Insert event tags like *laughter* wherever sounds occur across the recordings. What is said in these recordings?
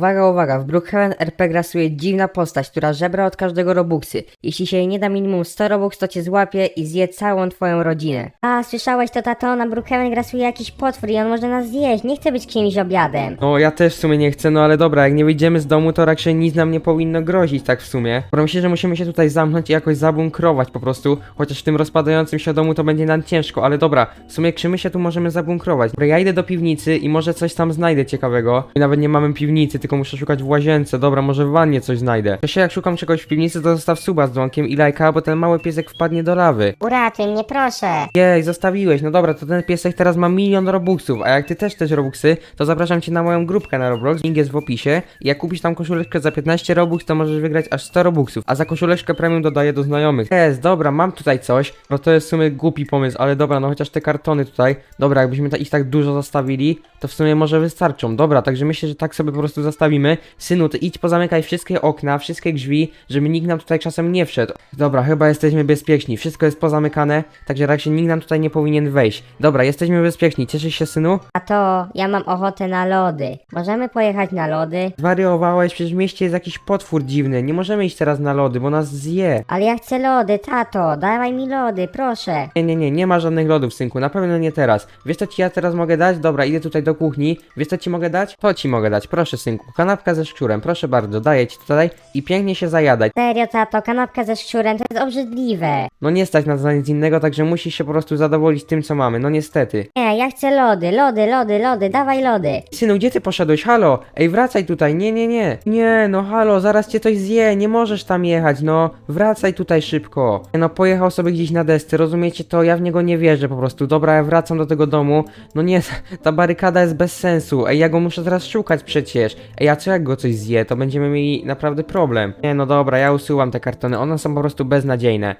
Uwaga, uwaga, w Brookhaven RP grasuje dziwna postać, która żebra od każdego robuxy. Jeśli się jej nie da minimum 100 robux, to cię złapie i zje całą twoją rodzinę. A, słyszałeś to, tato? Na Brookhaven grasuje jakiś potwór i on może nas zjeść. Nie chcę być kimś obiadem. No ja też w sumie nie chcę, no ale dobra, jak nie wyjdziemy z domu, to raczej nic nam nie powinno grozić tak w sumie. Bo myślę, że musimy się tutaj zamknąć i jakoś zabunkrować po prostu, chociaż w tym rozpadającym się domu to będzie nam ciężko, ale dobra, w sumie czy my się tu możemy zabunkrować? Dobra, ja idę do piwnicy i może coś tam znajdę ciekawego. I nawet nie mamy piwnicy, tylko muszę szukać w łazience, dobra, może w wannie coś znajdę. Jeszcze jak szukam czegoś w piwnicy, to zostaw suba z dzwonkiem i lajka, bo ten mały piesek wpadnie do lawy. Uratuj mnie, proszę. Jej, zostawiłeś. No dobra, to ten piesek teraz ma milion robuxów, a jak ty też chcesz robuxy, to zapraszam cię na moją grupkę na Roblox, link jest w opisie. I jak kupisz tam koszuleczkę za 15 robux, to możesz wygrać aż 100 robuxów, a za koszuleczkę premium dodaję do znajomych. Jest, dobra, mam tutaj coś, no to jest w sumie głupi pomysł, ale dobra, no chociaż te kartony tutaj, dobra, jakbyśmy ta, ich tak dużo zostawili, to w sumie może wystarczą. Dobra, także myślę, że tak sobie po prostu zostawimy. Synu, ty idź pozamykaj wszystkie okna, wszystkie drzwi, żeby nikt nam tutaj czasem nie wszedł. Dobra, chyba jesteśmy bezpieczni, wszystko jest pozamykane, także raczej nikt nam tutaj nie powinien wejść. Dobra, jesteśmy bezpieczni, cieszysz się synu? A to, ja mam ochotę na lody. Możemy pojechać na lody? Zwariowałeś, przecież w mieście jest jakiś potwór dziwny, nie możemy iść teraz na lody, bo nas zje. Ale ja chcę lody, tato. Dawaj mi lody, proszę. Nie, nie, nie, nie ma żadnych lodów, synku, na pewno nie teraz. Wiesz co ci ja teraz mogę dać? Dobra, idę tutaj do kuchni. Wiesz co ci mogę dać? To ci mogę dać, proszę synku. Kanapka ze szczurem, proszę bardzo, daję ci tutaj i pięknie się zajadać. Serio, tato, kanapka ze szczurem to jest obrzydliwe. No nie stać nas na nic innego, także musisz się po prostu zadowolić tym, co mamy, no niestety. Nie, ja chcę lody, lody, lody, lody, dawaj lody. Synu, gdzie ty poszedłeś? Halo? Ej, wracaj tutaj, nie, nie, nie. Nie, no halo, zaraz cię coś zje, nie możesz tam jechać, no. Wracaj tutaj szybko. Nie, No pojechał sobie gdzieś na desce, rozumiecie to? Ja w niego nie wierzę po prostu. Dobra, ja wracam do tego domu. No nie, *laughs* ta barykada jest bez sensu. Ej, ja go muszę teraz szukać przecież. Ej, a co jak go coś zje? To będziemy mieli naprawdę problem. Nie, no dobra, ja usyłam te kartony, one są po prostu beznadziejne.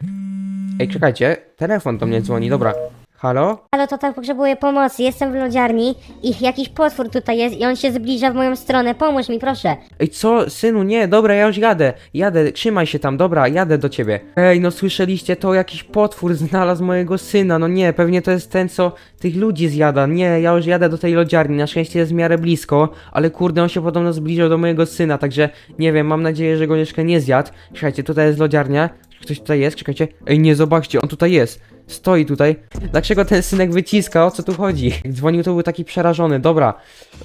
Ej, czekajcie, telefon do mnie dzwoni, dobra. Halo? Ale to tak potrzebuję pomocy, jestem w lodziarni i jakiś potwór tutaj jest i on się zbliża w moją stronę. Pomóż mi, proszę. Ej, co, synu, nie, dobra, ja już jadę, jadę, trzymaj się tam, dobra, jadę do ciebie. Ej, no słyszeliście, to jakiś potwór znalazł mojego syna, no nie, pewnie to jest ten, co tych ludzi zjada, nie, ja już jadę do tej lodziarni, na szczęście jest w miarę blisko, ale kurde, on się podobno zbliżył do mojego syna, także nie wiem, mam nadzieję, że go jeszcze nie zjadł. Czekajcie, tutaj jest lodziarnia, ktoś tutaj jest, czekajcie, ej, nie, zobaczcie, on tutaj jest. Stoi tutaj. Dlaczego ten synek wyciska? O co tu chodzi? Jak dzwonił, to był taki przerażony. Dobra.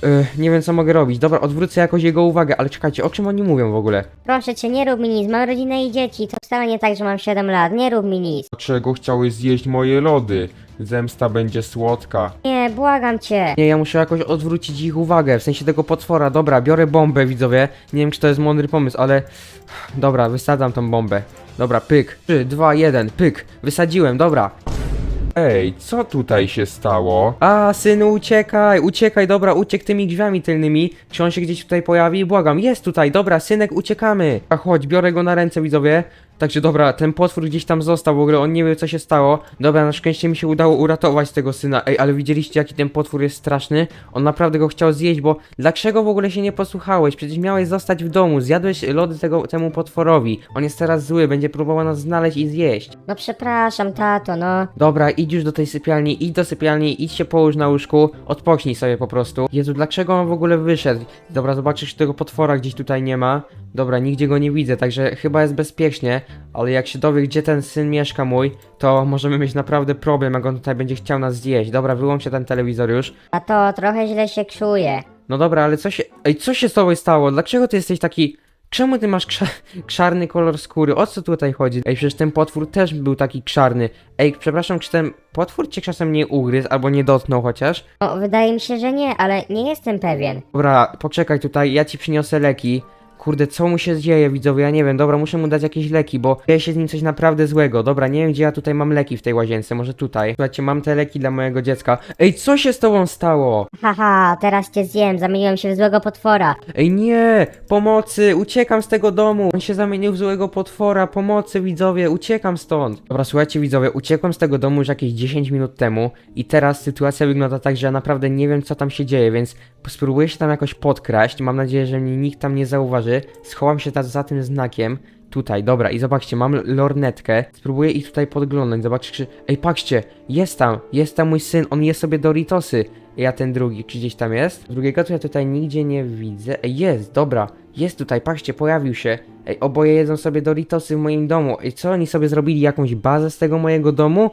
Yy, nie wiem, co mogę robić. Dobra, odwrócę jakoś jego uwagę, ale czekajcie, o czym oni mówią w ogóle? Proszę cię, nie rób mi nic, mam rodzinę i dzieci. To wcale nie tak, że mam 7 lat, nie rób mi nic. Dlaczego chciałeś zjeść moje lody? Zemsta będzie słodka. Nie, błagam cię. Nie, ja muszę jakoś odwrócić ich uwagę, w sensie tego potwora. Dobra, biorę bombę, widzowie. Nie wiem, czy to jest mądry pomysł, ale... Dobra, wysadzam tą bombę. Dobra, pyk. 3, 2, 1, pyk. Wysadziłem, dobra. Ej, co tutaj się stało? A, synu, uciekaj, uciekaj, dobra, uciek tymi drzwiami tylnymi. Czy on się gdzieś tutaj pojawi? Błagam, jest tutaj, dobra, synek, uciekamy. A chodź, biorę go na ręce, widzowie. Także dobra, ten potwór gdzieś tam został, w ogóle on nie wie co się stało. Dobra, na szczęście mi się udało uratować tego syna. Ej, ale widzieliście jaki ten potwór jest straszny? On naprawdę go chciał zjeść, bo dlaczego w ogóle się nie posłuchałeś? Przecież miałeś zostać w domu, zjadłeś lody tego, temu potworowi. On jest teraz zły, będzie próbował nas znaleźć i zjeść. No przepraszam, tato, no. Dobra, idź już do tej sypialni, idź do sypialni, idź się połóż na łóżku, odpocznij sobie po prostu. Jezu, dlaczego on w ogóle wyszedł? Dobra, zobaczysz, czy tego potwora gdzieś tutaj nie ma. Dobra, nigdzie go nie widzę, także chyba jest bezpiecznie, ale jak się dowie, gdzie ten syn mieszka mój, to możemy mieć naprawdę problem, jak on tutaj będzie chciał nas zjeść. Dobra, wyłączę ten telewizor już. A to trochę źle się czuje. No dobra, ale co się... Ej, co się z tobą stało? Dlaczego ty jesteś taki... Czemu ty masz krza... czarny kolor skóry? O co tutaj chodzi? Ej, przecież ten potwór też był taki czarny. Ej, przepraszam, czy ten potwór cię czasem nie ugryzł, albo nie dotknął chociaż? No, wydaje mi się, że nie, ale nie jestem pewien. Dobra, poczekaj tutaj, ja ci przyniosę leki. Kurde, co mu się dzieje, widzowie? Ja nie wiem, dobra, muszę mu dać jakieś leki, bo dzieje się z nim coś naprawdę złego. Dobra, nie wiem, gdzie ja tutaj mam leki w tej łazience, może tutaj. Słuchajcie, mam te leki dla mojego dziecka. Ej, co się z tobą stało? Haha, teraz cię zjem, zamieniłem się w złego potwora. Ej, nie! Pomocy! Uciekam z tego domu! On się zamienił w złego potwora! Pomocy, widzowie! Uciekam stąd! Dobra, słuchajcie, widzowie, uciekłem z tego domu już jakieś 10 minut temu i teraz sytuacja wygląda tak, że ja naprawdę nie wiem, co tam się dzieje, więc spróbuję się tam jakoś podkraść. Mam nadzieję, że mnie nikt tam nie zauważy. Schowam się ta, za tym znakiem. Tutaj, dobra, i zobaczcie, mam lornetkę. Spróbuję ich tutaj podglądać, zobaczcie, czy... Ej, patrzcie, jest tam, jest tam mój syn, on je sobie Doritosy. Ja ten drugi, czy gdzieś tam jest? Drugiego to ja tutaj nigdzie nie widzę. Ej, jest, dobra. Jest tutaj, patrzcie, pojawił się. Ej, oboje jedzą sobie Doritosy w moim domu. Ej, co oni sobie zrobili? Jakąś bazę z tego mojego domu?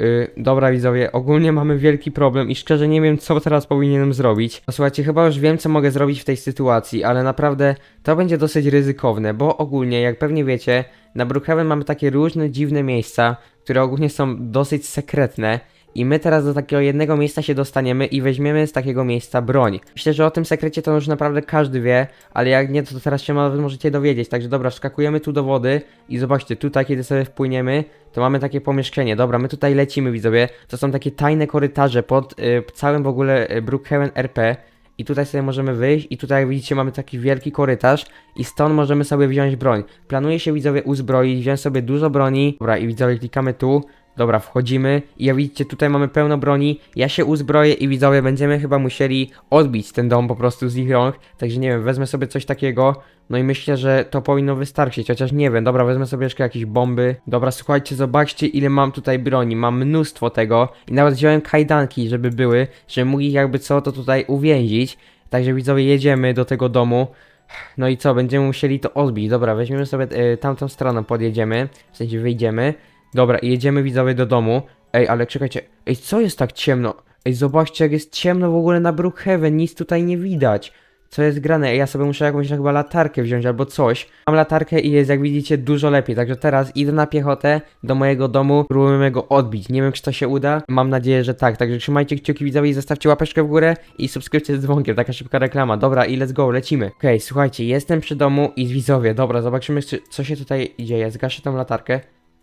Yy, dobra widzowie, ogólnie mamy wielki problem i szczerze nie wiem co teraz powinienem zrobić. No, słuchajcie, chyba już wiem co mogę zrobić w tej sytuacji, ale naprawdę to będzie dosyć ryzykowne, bo ogólnie, jak pewnie wiecie, na Brookhaven mamy takie różne dziwne miejsca, które ogólnie są dosyć sekretne i my teraz do takiego jednego miejsca się dostaniemy i weźmiemy z takiego miejsca broń. Myślę, że o tym sekrecie to już naprawdę każdy wie, ale jak nie, to teraz się nawet możecie dowiedzieć. Także dobra, skakujemy tu do wody i zobaczcie, tutaj kiedy sobie wpłyniemy, to mamy takie pomieszczenie. Dobra, my tutaj lecimy widzowie. To są takie tajne korytarze pod y, całym w ogóle y, Brookhaven RP. I tutaj sobie możemy wyjść i tutaj jak widzicie mamy taki wielki korytarz i stąd możemy sobie wziąć broń. Planuje się widzowie uzbroić, wziąć sobie dużo broni. Dobra i widzowie klikamy tu. Dobra, wchodzimy. I jak widzicie tutaj mamy pełno broni, ja się uzbroję i widzowie będziemy chyba musieli odbić ten dom po prostu z ich rąk, także nie wiem, wezmę sobie coś takiego, no i myślę, że to powinno wystarczyć, chociaż nie wiem, dobra, wezmę sobie jeszcze jakieś bomby, dobra, słuchajcie, zobaczcie ile mam tutaj broni, mam mnóstwo tego. I nawet wziąłem kajdanki, żeby były, żeby mógł ich jakby co to tutaj uwięzić, także widzowie jedziemy do tego domu, no i co, będziemy musieli to odbić. Dobra, weźmiemy sobie e, tamtą stronę, podjedziemy, w sensie wyjdziemy. Dobra, jedziemy widzowie do domu. Ej, ale czekajcie, ej, co jest tak ciemno? Ej, zobaczcie, jak jest ciemno w ogóle na Brookhaven, nic tutaj nie widać. Co jest grane? Ej, ja sobie muszę jakąś chyba latarkę wziąć albo coś. Mam latarkę i jest, jak widzicie, dużo lepiej. Także teraz idę na piechotę do mojego domu, próbujemy go odbić. Nie wiem, czy to się uda. Mam nadzieję, że tak. Także trzymajcie kciuki widzowie i zostawcie łapeczkę w górę i subskrypcję z dzwonkiem. Taka szybka reklama. Dobra, i let's go, lecimy. Okej, słuchajcie, jestem przy domu i widzowie, dobra, zobaczymy, czy, co się tutaj dzieje. Zgaszę tą latarkę.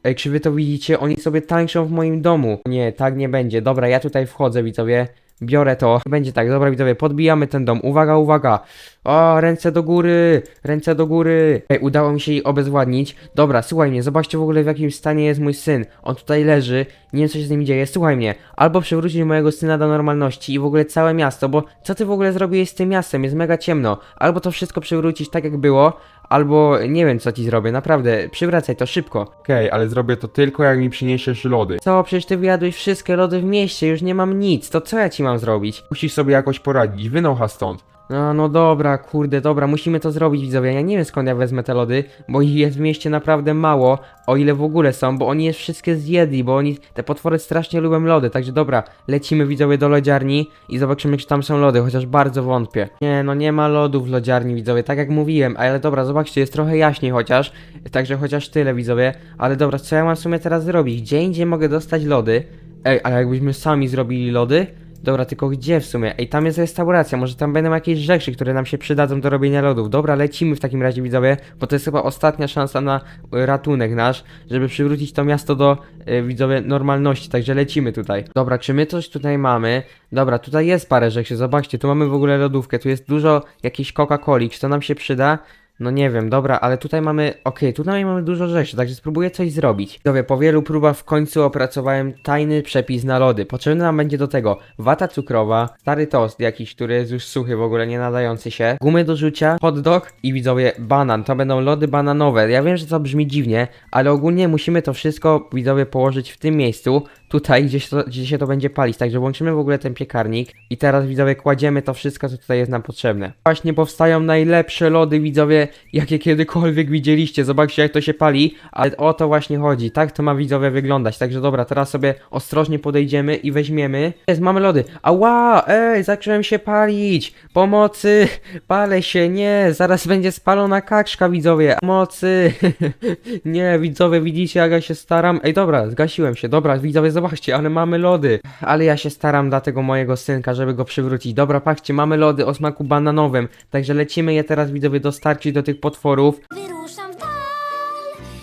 Ej, czy wy to widzicie? Oni sobie tańczą w moim domu. Nie, tak nie będzie. Dobra, ja tutaj wchodzę, widzowie. Biorę to. Będzie tak, dobra widzowie, podbijamy ten dom. Uwaga, uwaga. O, ręce do góry, ręce do góry. Ej, udało mi się jej obezwładnić. Dobra, słuchaj mnie, zobaczcie w ogóle w jakim stanie jest mój syn. On tutaj leży, nie wiem co się z nim dzieje. Słuchaj mnie, albo przywrócić mojego syna do normalności i w ogóle całe miasto, bo co ty w ogóle zrobiłeś z tym miastem? Jest mega ciemno. Albo to wszystko przywrócić tak jak było, albo nie wiem co ci zrobię, naprawdę. Przywracaj to szybko. Okej, ale zrobię to tylko jak mi przyniesiesz lody. Co, przecież ty wyjadłeś wszystkie lody w mieście, już nie mam nic, to co ja ci mam zrobić? Musisz sobie jakoś poradzić, wynocha stąd. No, no dobra, kurde, dobra, musimy to zrobić, widzowie. Ja nie wiem skąd ja wezmę te lody, bo ich jest w mieście naprawdę mało, o ile w ogóle są, bo oni je wszystkie zjedli, bo oni, te potwory strasznie lubią lody, także dobra, lecimy widzowie do lodziarni i zobaczymy, czy tam są lody, chociaż bardzo wątpię. Nie, no nie ma lodów w lodziarni, widzowie, tak jak mówiłem, ale dobra, zobaczcie, jest trochę jaśniej chociaż, także chociaż tyle, widzowie, ale dobra, co ja mam w sumie teraz zrobić? Gdzie indziej mogę dostać lody? Ej, ale jakbyśmy sami zrobili lody? Dobra, tylko gdzie w sumie? Ej, tam jest restauracja, może tam będą jakieś rzeczy, które nam się przydadzą do robienia lodów. Dobra, lecimy w takim razie, widzowie, bo to jest chyba ostatnia szansa na y, ratunek nasz, żeby przywrócić to miasto do, y, widzowie, normalności, także lecimy tutaj. Dobra, czy my coś tutaj mamy? Dobra, tutaj jest parę rzeczy, zobaczcie, tu mamy w ogóle lodówkę, tu jest dużo jakiejś Coca-Coli, czy to nam się przyda? No nie wiem, dobra, ale tutaj mamy, okej, tutaj mamy dużo rzeczy, także spróbuję coś zrobić. Widzowie, po wielu próbach w końcu opracowałem tajny przepis na lody. Potrzebny nam będzie do tego wata cukrowa, stary tost jakiś, który jest już suchy, w ogóle nie nadający się, gumy do rzucia, hot dog i widzowie, banan. To będą lody bananowe. Ja wiem, że to brzmi dziwnie, ale ogólnie musimy to wszystko, widzowie, położyć w tym miejscu, tutaj, gdzie się, to, gdzie się to będzie palić. Także włączymy w ogóle ten piekarnik i teraz widzowie kładziemy to wszystko, co tutaj jest nam potrzebne. Właśnie powstają najlepsze lody, widzowie, jakie kiedykolwiek widzieliście. Zobaczcie, jak to się pali, ale o to właśnie chodzi. Tak to ma widzowie wyglądać. Także dobra, teraz sobie ostrożnie podejdziemy i weźmiemy. Jest, mamy lody. Ała, ej, zacząłem się palić. Pomocy, *laughs* palę się, nie, zaraz będzie spalona kaczka, widzowie. Pomocy. *laughs* nie, widzowie, widzicie, jak ja się staram. Ej, dobra, zgasiłem się. Dobra, widzowie, zobaczcie, ale mamy lody. Ale ja się staram dla tego mojego synka, żeby go przywrócić. Dobra, patrzcie, mamy lody o smaku bananowym. Także lecimy je teraz, widzowie, dostarczyć do tych potworów. Wyruszam w dal,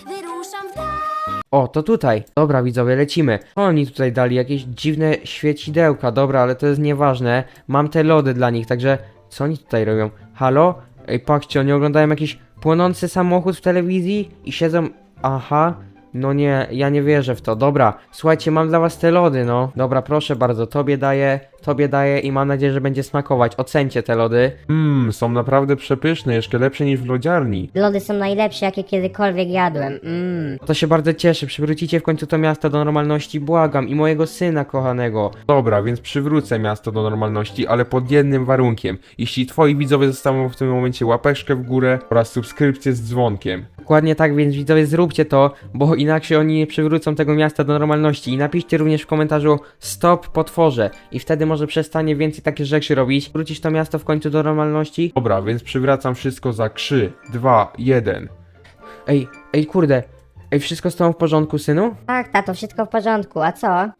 wyruszam w dal. O, to tutaj. Dobra, widzowie, lecimy. Oni tutaj dali jakieś dziwne świecidełka. Dobra, ale to jest nieważne. Mam te lody dla nich, także co oni tutaj robią? Halo? Ej, patrzcie, oni oglądają jakiś płonący samochód w telewizji i siedzą... Aha. No nie, ja nie wierzę w to. Dobra, słuchajcie, mam dla was te lody, no. Dobra, proszę bardzo, tobie daję, tobie daję i mam nadzieję, że będzie smakować. Ocencie te lody. Mmm, są naprawdę przepyszne, jeszcze lepsze niż w lodziarni. Lody są najlepsze, jakie kiedykolwiek jadłem. Mmm. To się bardzo cieszę, przywrócicie w końcu to miasto do normalności, błagam, i mojego syna kochanego. Dobra, więc przywrócę miasto do normalności, ale pod jednym warunkiem. Jeśli twoi widzowie zostawią w tym momencie łapeczkę w górę oraz subskrypcję z dzwonkiem. Dokładnie tak, więc widzowie zróbcie to, bo inaczej oni nie przywrócą tego miasta do normalności. I napiszcie również w komentarzu stop potworze i wtedy może przestanie więcej takie rzeczy robić. Wrócisz to miasto w końcu do normalności. Dobra, więc przywracam wszystko za 3, 2, 1. Ej, ej kurde, ej wszystko z tobą w porządku synu? Tak, tato, wszystko w porządku, a co? Yy,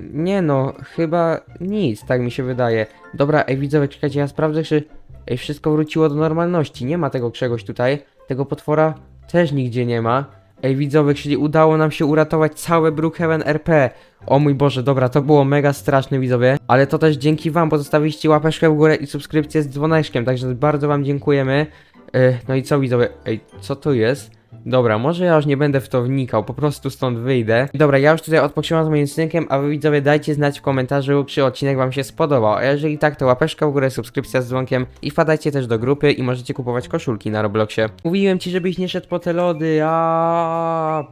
nie no, chyba nic, tak mi się wydaje. Dobra, ej widzowie, czekajcie, ja sprawdzę, czy ej, wszystko wróciło do normalności. Nie ma tego czegoś tutaj, tego potwora też nigdzie nie ma. Ej widzowie, czyli udało nam się uratować całe Brookhaven RP. O mój Boże, dobra, to było mega straszne widzowie, ale to też dzięki wam, bo zostawiliście łapeczkę w górę i subskrypcję z dzwoneczkiem, także bardzo wam dziękujemy. Yy, no i co widzowie, ej, co to jest? Dobra, może ja już nie będę w to wnikał, po prostu stąd wyjdę. Dobra, ja już tutaj odpoczywam z moim synkiem, a wy widzowie dajcie znać w komentarzu, czy odcinek wam się spodobał. A jeżeli tak, to łapeczka w górę, subskrypcja z dzwonkiem i wpadajcie też do grupy i możecie kupować koszulki na Robloxie. Mówiłem ci, żebyś nie szedł po te lody, a